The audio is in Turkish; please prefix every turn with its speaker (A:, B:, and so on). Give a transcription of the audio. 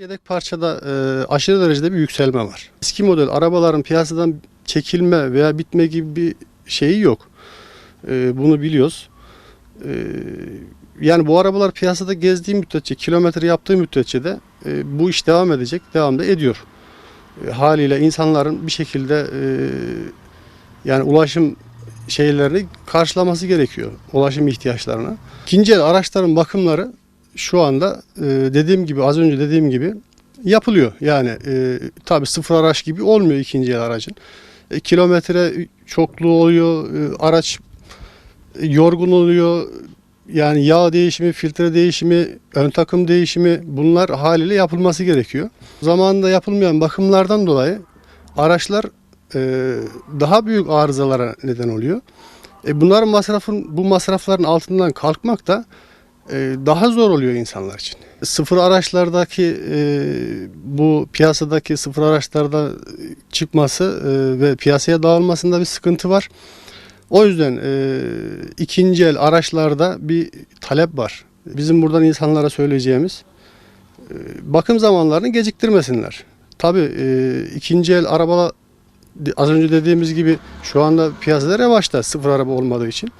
A: Yedek parçada e, aşırı derecede bir yükselme var. Eski model arabaların piyasadan çekilme veya bitme gibi bir şeyi yok. E, bunu biliyoruz. E, yani bu arabalar piyasada gezdiği müddetçe, kilometre yaptığı müddetçe de e, bu iş devam edecek, devam da ediyor. E, haliyle insanların bir şekilde e, yani ulaşım şeylerini karşılaması gerekiyor. Ulaşım ihtiyaçlarına. İkinci el araçların bakımları şu anda e, dediğim gibi az önce dediğim gibi yapılıyor. Yani e, tabi sıfır araç gibi olmuyor ikinci el aracın. E, kilometre çokluğu oluyor, e, araç yorgun oluyor. Yani yağ değişimi, filtre değişimi, ön takım değişimi bunlar haliyle yapılması gerekiyor. Zamanında yapılmayan bakımlardan dolayı araçlar e, daha büyük arızalara neden oluyor. E, bunların masrafın bu masrafların altından kalkmak da daha zor oluyor insanlar için. Sıfır araçlardaki e, bu piyasadaki sıfır araçlarda çıkması e, ve piyasaya dağılmasında bir sıkıntı var. O yüzden e, ikinci el araçlarda bir talep var. Bizim buradan insanlara söyleyeceğimiz bakım zamanlarını geciktirmesinler. Tabii ikinci el araba az önce dediğimiz gibi şu anda piyasada revaçta sıfır araba olmadığı için.